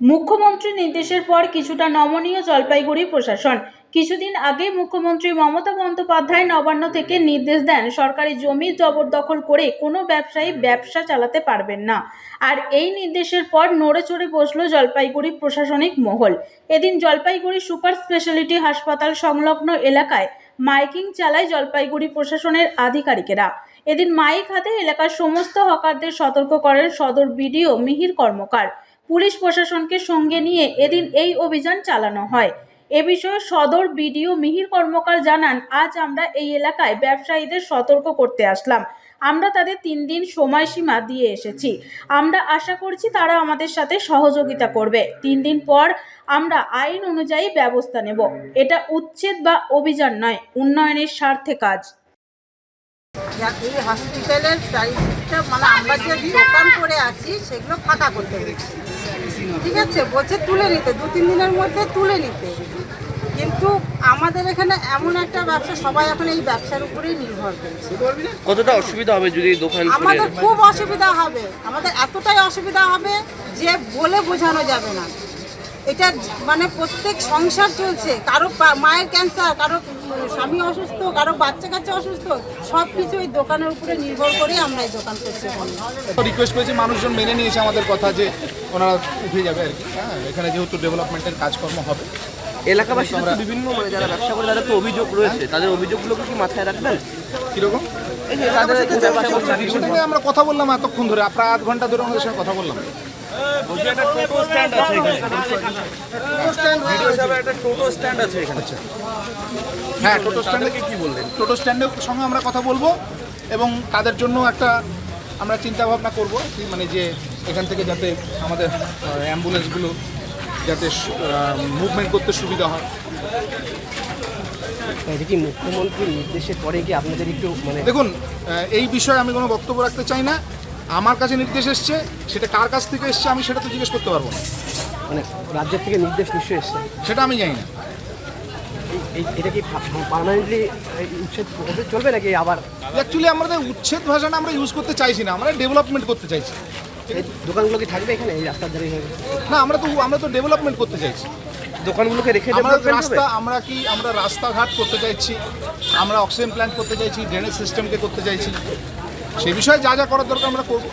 মুখ্যমন্ত্রীর নির্দেশের পর কিছুটা নমনীয় জলপাইগুড়ি প্রশাসন। কিছুদিন আগে মুখ্যমন্ত্রী মমতা বন্দ্যোপাধ্যায় নবান্ন থেকে নির্দেশ দেন, সরকারি জমি জবরদখল করে কোনো ব্যবসায়ী ব্যবসা চালাতে পারবেন না। আর এই নির্দেশের পর নড়ে চড়ে বসল জলপাইগুড়ি প্রশাসনিক মহল। এদিন জলপাইগুড়ি সুপার স্পেশালিটি হাসপাতাল সংলগ্ন এলাকায় মাইকিং চালায় জলপাইগুড়ি প্রশাসনের আধিকারিকেরা। এদিন মাইক হাতে এলাকার সমস্ত হকারদের সতর্ক করেন সদর বিডিও মিহির কর্মকার। পুলিশ প্রশাসনকে সঙ্গে নিয়ে এদিন এই অভিযান চালানো হয়। এ বিষয়ে সদর বিডিও মিহির কর্মকার জানান, আজ আমরা এই এলাকায় ব্যবসায়ীদের সতর্ক করতে আসলাম। আমরা তাদের তিন দিন সময়সীমা দিয়ে এসেছি। আমরা আশা করছি তারা আমাদের সাথে সহযোগিতা করবে। তিন দিন পর আমরা আইন অনুযায়ী ব্যবস্থা নেব। এটা উচ্ছেদ বা অভিযান নয়, উন্নয়নের স্বার্থে কাজ। এই হসপিটালের চারিদিকটা মানে আমরা যে দোকান করে আছি সেগুলো ফাঁকা করতে ঠিক আছে? বলছে তুলে নিতে দু তিন দিনের মধ্যে তুলে নিতে। কিন্তু আমাদের এখানে এমন একটা ব্যবসা সবাই এখন এই ব্যবসার উপরেই নির্ভর করছে। কতটা অসুবিধা হবে যদি দোকান আমাদের খুব অসুবিধা হবে। আমাদের এতটাই অসুবিধা হবে যে বলে বোঝানো যাবে না। এটা মানে প্রত্যেক সংসার চলছে। কারও মায়ের ক্যান্সার কারও স্বামী অসুস্থ কারও বাচ্চা কাচ্চা অসুস্থ সব কিছু এই দোকানের উপরে নির্ভর করে আমরা এই দোকান করছি। রিকোয়েস্ট করেছি মানুষজন মেনে নিয়েছে আমাদের কথা যে ওনারা উঠে যাবে আর কি। হ্যাঁ এখানে যেহেতু ডেভেলপমেন্টের কাজকর্ম হবে। এলাকাবাসী বিভিন্ন মানে যারা ব্যবসা করে তাদের তো অভিযোগ রয়েছে। তাদের অভিযোগগুলোকে কি মাথায় রাখবেন? কীরকম? আমরা কথা বললাম এতক্ষণ ধরে প্রায় আধ ঘণ্টা ধরে আমাদের সঙ্গে কথা বললাম। হ্যাঁ টোটো স্ট্যান্ডে কি বললেন টোটো স্ট্যান্ডের সঙ্গে আমরা কথা বলব এবং তাদের জন্য একটা আমরা চিন্তা ভাবনা করব মানে যে এখান। থেকে যাতে আমাদের অ্যাম্বুলেন্সগুলো যাতে মুভমেন্ট করতে সুবিধা হয় কি মুখ্যমন্ত্রীর নির্দেশের পরে কি আপনাদের একটু মানে দেখুন এই বিষয়ে আমি কোনো বক্তব্য রাখতে চাই না। আমার কাছে নির্দেশ এসছে সেটা কার কাছ থেকে এসছে আমি সেটা তো জিজ্ঞেস করতে পারব না। মানে রাজ্যের থেকে নির্দেশ নিশ্চয়ই এসছে? সেটা আমি জানি না। এটা কি পার্মানেন্টলি উচ্ছেদ চলবে নাকি আবার? অ্যাকচুয়ালি আমাদের উচ্ছেদ ভাষাটা আমরা ইউজ করতে চাইছি না আমরা ডেভেলপমেন্ট করতে চাইছি। দোকানগুলো কি থাকবে এখানে এই রাস্তার ধারে? না আমরা তো আমরা তো ডেভেলপমেন্ট করতে চাইছি। দোকানগুলোকে রেখে আমরা রাস্তা আমরা কি আমরা রাস্তাঘাট করতে চাইছি আমরা অক্সিজেন প্ল্যান্ট করতে চাইছি ড্রেনেজ সিস্টেমকে করতে চাইছি। সেই বিষয়ে যা যা করার দরকার আমরা করব।